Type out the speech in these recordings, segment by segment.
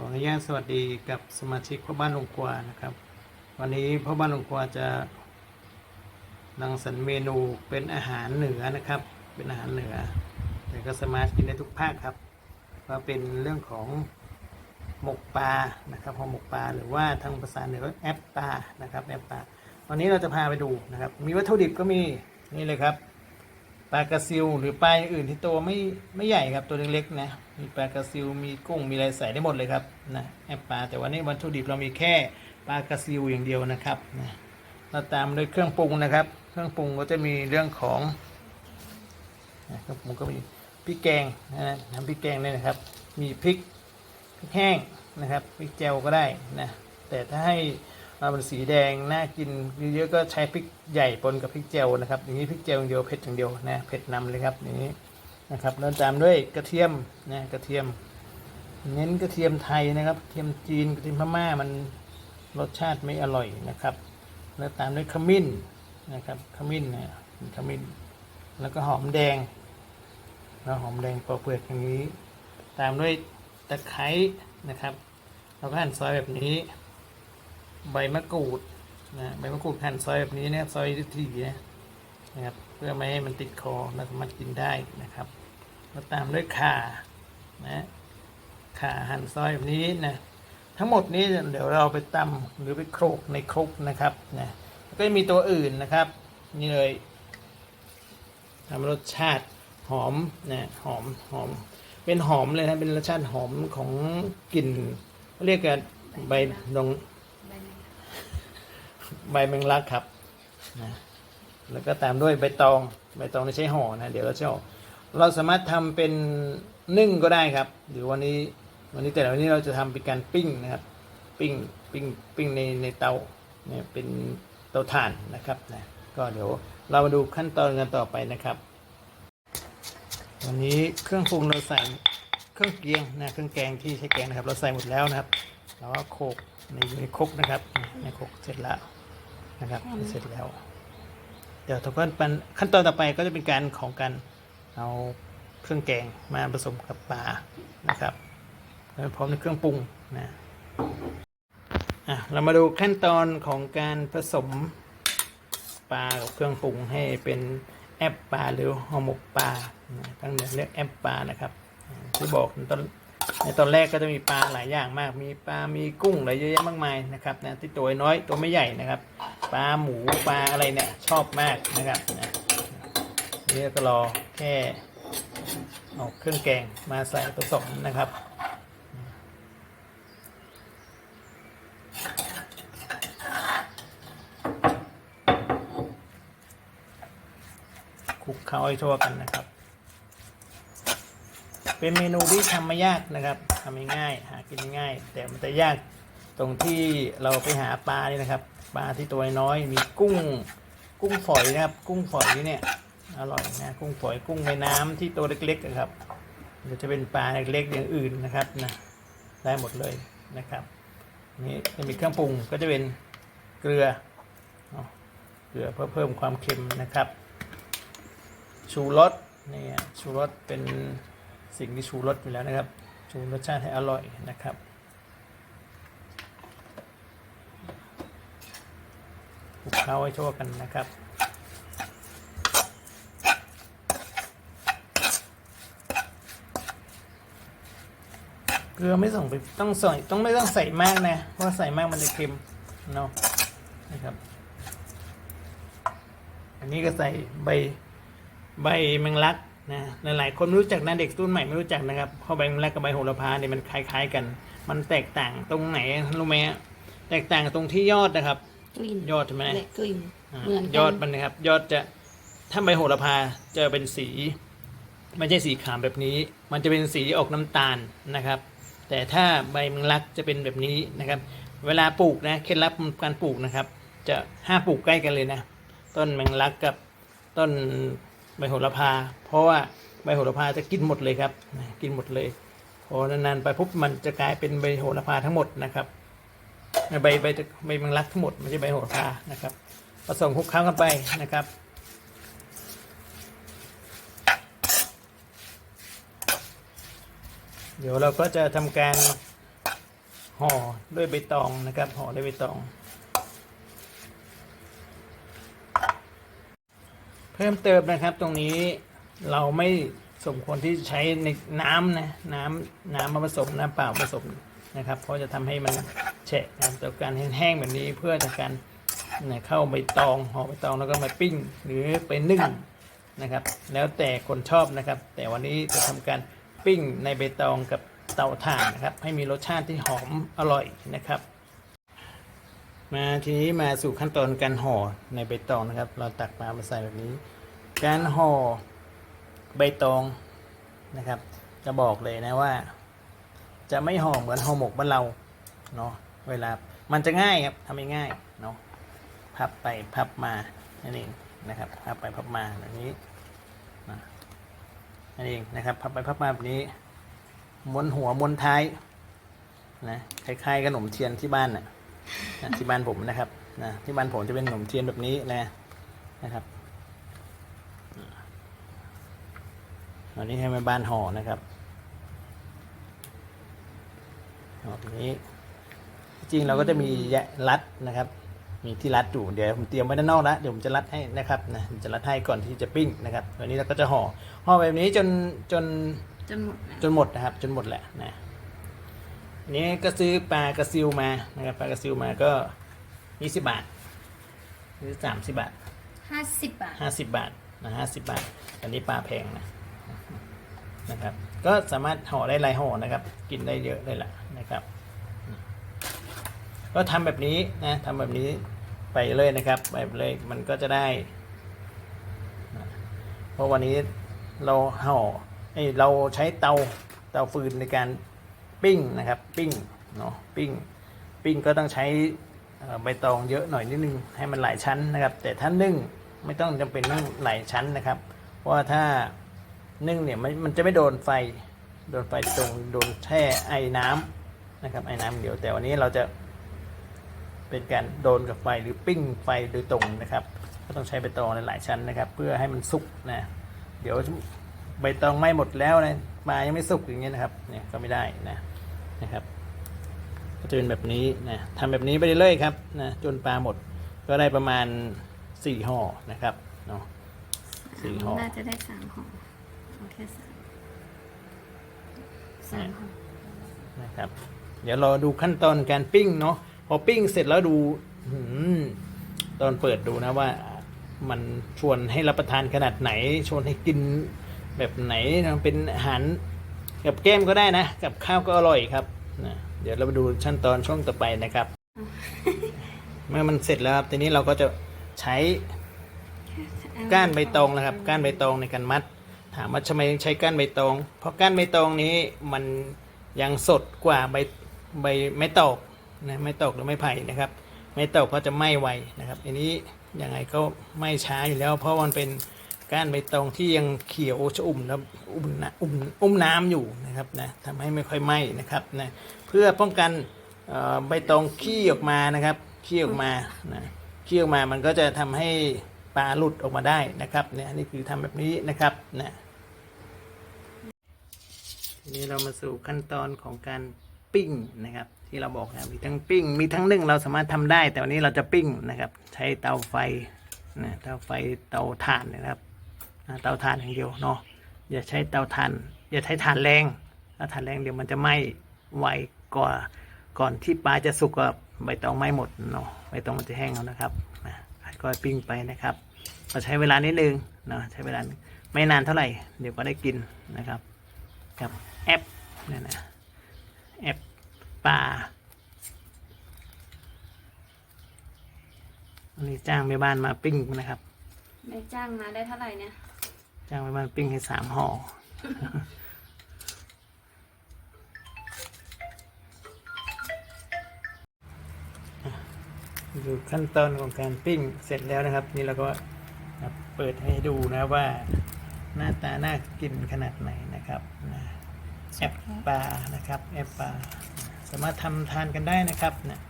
ออนุญาตสวัสดีกับสมาชิกพ่อบ้านลงกวานะครับ วันนี้พ่อบ้านลงกวาจะนังสรรเมนูเป็นอาหารเหนือนะครับ เป็นอาหารเหนือ แต่ก็สามารถกินได้ทุกภาคครับว่าเป็นเรื่องของหมกปลานะครับหอหมกปลาหรือว่าทางภาษาเหนือแอปปลานะครับแอปปลาวันนี้เราจะพาไปดูนะครับ มีวัตถุดิบก็มีนี่เลยครับ ปลากระซิวหรือปลาอย่างอื่นที่ตัวไม่ไม่ใหญ่ครับตัวเล็กๆนะมีปลากระซิวมีกุ้งมีอะไรใส่ได้หมดเลยครับนะแอปปลาแต่วันนี้วัตถุดิบเรามีแค่ปลากระซิวอย่างเดียวนะครับนะเราตามด้วยเครื่องปรุงนะครับ เครื่องปรุงก็จะมีเรื่องของนะเครื่องปรุงก็มีพริกแกงนะน้ำพริกแกงเนี่ยนะครับ มีพริกพริกแห้งนะครับพริกแจวก็ได้นะแต่ถ้าให้ มาเป็นสีแดงน่ากินเยอะๆก็ใช้พริกใหญ่ปนกับพริกแจวนะครับ อย่างนี้พริกแจวอย่างเดียวเผ็ดอย่างเดียวนะเผ็ดนำเลยครับอย่างนี้นะครับแล้วตามด้วยกระเทียมนะกระเทียม เน้นกระเทียมไทยนะครับกระเทียมจีนกระเทียมพม่ามันรสชาติไม่อร่อยนะครับ แล้วตามด้วยขมิ้นนะครับขมิ้นนะขมิ้น แล้วก็หอมแดงแล้วหอมแดงปอกเปลือกอย่างนี้ ตามด้วยตะไคร้นะครับเราก็หั่นซอยแบบนี้ ใบมะกรูดนะใบมะกรูดหั่นซอยแบบนี้นะครับซอยทีนะนะครับ เพื่อไม่ให้มันติดคอเราสามารถกินได้นะครับแล้วตามด้วยข่านะข่าหั่นซอยแบบนี้นะทั้งหมดนี้เดี๋ยวเราไปตำหรือไปโขลกในครกนะครับนะก็จะมีตัวอื่นนะครับ นี่เลยทำรสชาติหอมนะหอมหอม เป็นหอมเลยนะเป็นรสชาติหอมของกลิ่นเขาเรียกกันใบดง ใบแมงลักครับนะแล้วก็ตามด้วยใบตองใบตองไม่ใช่ห่อนะเดี๋ยวเราจะห่อเราสามารถทำเป็นนึ่งก็ได้ครับ หรือวันนี้วันนี้แต่วันนี้เราจะทำเป็นการปิ้งนะครับ ปิ้งปิ้งปิ้งในในเตาเนี่ยเป็นเตาถ่านนะครับนะก็เดี๋ยวเรามาดูขั้นตอนกันต่อไปนะครับวันนี้เครื่องปรุงเราใส่เครื่องเคียงนะเครื่องแกงที่ใช้แกงนะครับ เราใส่หมดแล้วนะครับแล้วก็โขกในในครกนะครับในครกเสร็จแล้ว นะครับเสร็จแล้ว เดี๋ยวทุกคนเป็นขั้นตอนต่อไปก็จะเป็นการของการเอาเครื่องแกงมาผสมกับปลานะครับแล้วพร้อมในเครื่องปรุงนะอะเรามาดูขั้นตอนของการผสมปลากับเครื่องปรุงให้เป็นแอปปลาหรือห่อหมกปลานะทั้งเนี้เรียกแอปปลานะครับ ที่บอกในตอน ในตอนแรกก็จะมีปลาหลายอย่างมาก มีปลา มีกุ้งอะไรเยอะแยะมากมายนะครับนะที่ตัวน้อยตัวไม่ใหญ่นะครับ ปลาหมูปลาอะไรเนี่ยชอบมากนะครับนะนี่ก็รอแค่เอาเครื่องแกงมาใส่ผสมนะครับคลุกเคล้าให้ทั่วกันนะครับ เป็นเมนูที่ทำไม่ยากนะครับทำง่ายหากินง่าย แต่มันจะยากตรงที่เราไปหาปลานี่นะครับ ปลาที่ตัวน้อยมีกุ้ง กุ้งฝอยนะครับ กุ้งฝอยเนี่ยอร่อยนะกุ้งฝอยกุ้งแม่น้ำที่ตัวเล็กๆนะครับหรือจะเป็นปลาเล็กๆอย่างอื่นนะครับนะได้หมดเลยนะครับ นี่จะมีเครื่องปรุงก็จะเป็นเกลือเกลือเพื่อเพิ่มความเค็มนะครับ ชูรสนี่ฮะชูรสเป็น สิ่งที่ชูรสอยู่แล้วนะครับ ชูรสชาติให้อร่อยนะครับคลุกเคล้าให้ทั่วกันนะครับเกลือไม่ส่งไปต้องใส่ต้องไม่ต้องใส่มากนะเพราะใส่มากมันจะเค็มเนาะนะครับ อันนี้ก็ใส่ใบใบแมงลัก นะหลายๆคนไม่รู้จักนะเด็กรุ่นใหม่ไม่รู้จักนะครับเพราะใบแมงลักกับใบโหระพาเนี่ยมันคล้าย ๆ กัน มันแตกต่างตรงไหนรู้ไหมฮะแตกต่างตรงที่ยอดนะครับ กลิ่นยอดใช่ไหมและกลิ่นอ่าเหมือนกันยอดมันนะครับ ยอดจะถ้าใบโหระพาจะเป็นสีไม่ใช่สีขาวแบบนี้ มันจะเป็นสีออกน้ำตาลนะครับ แต่ถ้าใบแมงลักจะเป็นแบบนี้นะครับ เวลาปลูกนะเคล็ดลับการปลูกนะครับ จะห้ามปลูกใกล้กันเลยนะ ต้นแมงลักกับต้น ใบโหระพา เพราะว่าใบโหระพาจะกินหมดเลยครับ กินหมดเลย พอนานๆไปปุ๊บมันจะกลายเป็นใบโหระพาทั้งหมดนะครับใบใบใบแมงลักทั้งหมดไม่ใช่ใบโหระพานะครับผสมคลุกเคล้ากันไปนะครับเดี๋ยวเราก็จะทำการห่อด้วยใบตองนะครับห่อด้วยใบตอง เพิ่มเติมนะครับตรงนี้เราไม่สมควรที่ใช้ในน้ำนะน้ำน้ำมาผสมน้ำเปล่าผสมนะครับเพราะจะทำให้มันแฉะนะต่อการแห้งๆแบบนี้เพื่อจะการเนี่ยเข้าใบตองห่อใบตองแล้วก็มาปิ้งหรือไปนึ่งนะครับ แล้วแต่คนชอบนะครับ แต่วันนี้จะทำการปิ้งในใบตองกับเตาถ่านนะครับ ให้มีรสชาติที่หอมอร่อยนะครับ มาทีนี้มาสู่ขั้นตอนการห่อในใบตองนะครับ เราตักมามาใส่แบบนี้ การห่อใบตองนะครับ จะบอกเลยนะว่า จะไม่ห่อเหมือนห่อหมกบ้านเราเนาะเวลามันจะง่ายครับทำง่ายเนาะพับไปพับมานั่นเองนะครับพับไปพับมาแบบนี้นั่นเองนะครับพับไปพับมาแบบนี้ม้วนหัวม้วนท้ายนะคล้ายๆขนมเทียนที่บ้านน่ะ นะที่บ้านผมนะครับนะที่บ้านผมจะเป็นขนมเทียนแบบนี้นะนะครับอันนี้ให้แม่บ้านห่อนะครับห่อแบบนี้ จริงเราก็จะมีแยะรัดนะครับ มีที่รัดอยู่เดี๋ยวผมเตรียมไว้ด้านนอกแล้วเดี๋ยวผมจะรัดให้นะครับนะผมจะรัดให้ก่อนที่จะปิ้งนะครับวันนี้เราก็จะห่อห่อแบบนี้จนจนจนหมดนะจนหมดนะครับ จนหมดแหละนะอั นนี้ก็ซื้อปลากระซิวมานะครับปลากระซิวมาก็ยี่สิบบาทหรือสามสิบบาทห้าสิบบาทห้าสิบบาทนะห้าสิบบาท อันนี้ปลาแพงนะนะครับ ก็สามารถห่อได้หลายห่อนะครับ กินได้เยอะเลยล่ะนะครับ ก็ทำแบบนี้นะทำแบบนี้ไปเลยนะครับไปเลยมันก็จะได้นะเพราะวันนี้เราห่อเอ้ยเราใช้เตาเตาฟืนในการ ปิ้งนะครับ ปิ้งเนาะปิ้ง ปิ้งก็ต้องใช้ใบตองเยอะหน่อยนิดนึงให้มันหลายชั้นนะครับ แต่ถ้านึ่งไม่ต้องจำเป็นต้องหลายชั้นนะครับ เพราะว่าถ้านึ่งเนี่ยมันมันจะไม่โดนไฟโดนไฟตรงโดนแช่ไอ้น้ำนะครับไอ้น้ำเดียวแต่วันนี้เราจะเป็นการโดนกับไฟหรือปิ้งไฟโดยตรงนะครับ ก็ต้องใช้ใบตองหลายชั้นนะครับ เพื่อให้มันสุกนะเดี๋ยว ใบตองไหม้หมดแล้วนะปลายังไม่สุกอย่างเงี้ยนะครับ เนี่ยก็ไม่ได้นะนะครับ ก็จะเป็นแบบนี้นะทำแบบนี้ไปเรื่อยๆครับนะจนปลาหมดก็ได้ประมาณสี่ห่อนะครับเนาะสี่ห่อน่าจะได้สามห่อเอาแค่สามสามห่อนะครับ เดี๋ยวรอดูขั้นตอนการปิ้งเนาะพอปิ้งเสร็จแล้วดูหืมตอนเปิดดูนะว่ามันชวนให้รับประทานขนาดไหน ชวนให้กิน แบบไหนนะเป็นอาหารกับแก้มก็ได้นะ กับข้าวก็อร่อยครับนะเดี๋ยวเราไปดูขั้นตอนช่วงต่อไปนะครับ เมื่อมันเสร็จแล้วครับทีนี้เราก็จะใช้ก้านใบตองนะครับ ก้านใบตองในการมัด ถามว่าทำไมใช้ก้านใบตอง เพราะก้านใบตองนี้มันยังสดกว่าใบใบไม้ตอกนะไม้ตอกหรือไม้ไผ่นะครับ ไม้ตอกก็จะไหม้ไวนะครับ อันนี้ยังไงก็ไม่ช้าอยู่แล้ว เพราะมันเป็น ก้านใบตองที่ยังเขียวชอุ่มแล้วอุ่มน้ำอุ่มอุ้มน้ำอยู่นะครับนะทำให้ไม่ค่อยไหม้นะครับนะเพื่อป้องกันใบตองขี้ออกมานะครับขี้ออกมานะขี้ออกมามันก็จะทำให้ปลาหลุดออกมาได้นะครับเนี่ยนี่คือทำแบบนี้นะครับนะทีนี้เรามาสู่ขั้นตอนของการปิ้งนะครับ ที่เราบอกนะมีทั้งปิ้ง มีทั้งนึ่งเราสามารถทำได้ แต่วันนี้เราจะปิ้งนะครับ ใช้เตาไฟนะเตาไฟเตาถ่านนะครับ เตาถ่านอย่างเดียวเนาะอย่าใช้เตาถ่านอย่าใช้ถ่านแรงถ้าถ่านแรงเดี๋ยวมันจะไหม้ไวกว่าก่อนที่ปลาจะสุกก็ใบตองไหม้หมดเนาะใบตองมันจะแห้งแล้วนะครับก็ปิ้งไปนะครับก็ใช้เวลานิดนึงเนาะใช้เวลาไม่นานเท่าไหร่เดี๋ยวก็ได้กินนะครับกับแอปเนี่ยนะแอปปลาอันนี้จ้างแม่บ้านมาปิ้งนะครับได้จ้างมาได้เท่าไหร่เนี่ย จ้างแม่บ้านปิ้งให้สามห่อดูขั้นตอนของการปิ้งเสร็จแล้วนะครับ นี่เราก็เปิดให้ดูนะว่าหน้าตาน่ากินขนาดไหนนะครับนะแอปปลานะครับแอปปลาสามารถทำทานกันได้นะครับนะ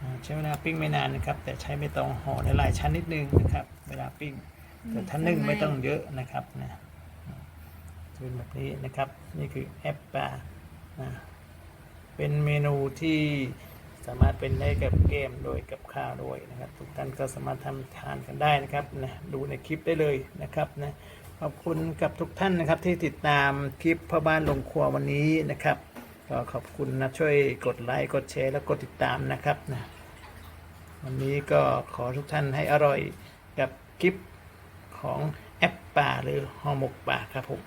อ่าใช้เวลาปิ้งไม่นานนะครับ แต่ใช้ใบตองห่อหลายชั้นนิดนึงนะครับ เวลาปิ้ง แต่ถ้านึ่งไม่ต้องเยอะนะครับนะเป็นแบบนี้นะครับนี่คือแอปปลานะเป็นเมนูที่สามารถเป็นได้กับเกมโดยกับข้าวด้วยนะครับ ทุกท่านก็สามารถทำทานกันได้นะครับนะดูในคลิปได้เลยนะครับนะขอบคุณกับทุกท่านนะครับที่ติดตามคลิปพ่อบ้านลงครัววันนี้นะครับก็ขอบคุณนะช่วยกดไลค์กดแชร์และกดติดตามนะครับนะวันนี้ก็ขอทุกท่านให้อร่อยกับคลิป ของแอปป่าหรือห่อหมกป่าครับผม